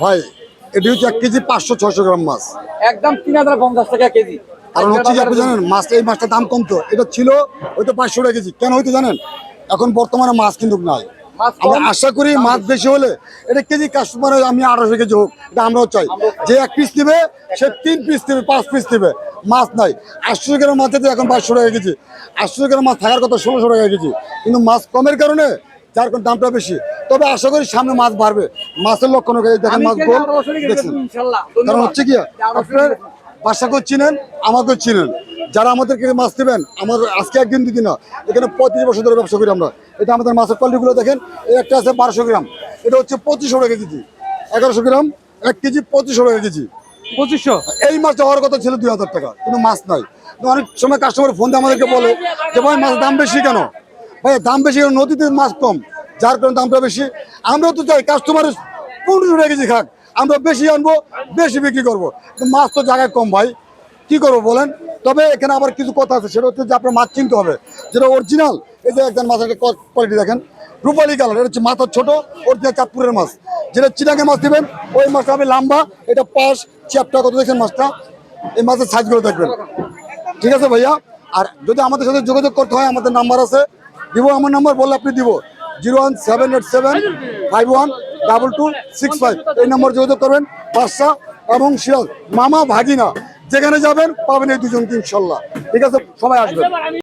ভাই। এটি হচ্ছে এক কেজি পাঁচশো ছশো গ্রাম মাছ। একদম তিন হাজার পঞ্চাশ টাকা কেজি। কারণ হচ্ছে কি আপনি জানেন মাছটা এই মাছটার দাম কমতো। এটা ছিল হয়তো পাঁচশো টাকা কেজি। কেন হয়তো জানেন? এখন বর্তমানে মাছ কিন্তু নাই। আমরা আশা করি মাছ বেশি। হলে এটা কেজি কাস্টমার আমি আঠারোশো কেজি হোক এটা আমরাও চাই। যে এক পিস নেবে সে তিন পিস নেবে পাঁচ পিস নেবে। মাছ নাই। আটশো গ্রাম মাছ যেতে এখন পাঁচশো টাকা কেজি। আটশো গ্রাম মাছ থাকার কথা ষোলোশো টাকা কেজি। কিন্তু মাছ কমের কারণে যার কারণে দামটা বেশি। তবে আশা করি সামনে মাছ বাড়বে। মাছের লক্ষণ দেখেন মাছ গোল। দেখছেন? কারণ হচ্ছে কি আপনার বাসাকেও চিনেন আমাকেও চিনেন। যারা আমাদেরকে মাছ দেবেন আমার আজকে একদিন দুদিন না এখানে পঁয়ত্রিশ বছর ধরে ব্যবসা করি আমরা। এটা আমাদের মাছের কোয়ালিটিগুলো দেখেন এই একটা আছে বারোশো গ্রাম এটা হচ্ছে পঁচিশশো টাকা কেজি এগারোশো গ্রাম এক কেজি পঁচিশশো টাকা কেজি। পঁচিশশো? এই মাছটা হওয়ার কথা ছিল দুই হাজার টাকা কিন্তু মাছ নাই। অনেক সময় কাস্টমার ফোন দিয়ে আমাদেরকে বলে যে ভাই মাছের দাম বেশি কেন? ভাই দাম বেশি কেন? নদীতে মাছ কম যার কারণে দামটা বেশি। আমরাও তো চাই কাস্টমারের পনেরোশো টাকা কেজি খাক আমরা বেশি আনব বেশি বিক্রি করব। মাছ তো জায়গায় কম ভাই। কি করব বলেন? তবে এখানে আবার কিছু কথা আছে, সেটা হচ্ছে যে আপনার মাছ চিনতে হবে। যেটা অরিজিনাল এই যে একজন মাছের কোয়ালিটি দেখেন, রূপালি কালার, এটা হচ্ছে মাথা ছোট অরিজিনাল চাঁদপুরের মাছ। যেটা চিনাকে মাছ দিবেন, ওই মাছটা হবে লম্বা, এটা পাশ, চ্যাপটা, কত দেখছেন মাছটা? এই মাছের সাইজগুলো দেখবেন। ঠিক আছে ভাইয়া? আর যদি আমাদের সাথে যোগাযোগ করতে হয়, আমাদের নাম্বার আছে। দিব আমার নাম্বার, বললে আপনি দিব। Zero one seven eight seven five one double two six five. এই নম্বর যোগাযোগ করবেন বাদশা এবং সিরাজ মামা ভাগিনা। যেখানে যাবেন পাবেন এই দুজনকে ইনশাল্লাহ। ঠিক আছে? সবাই আসবেন।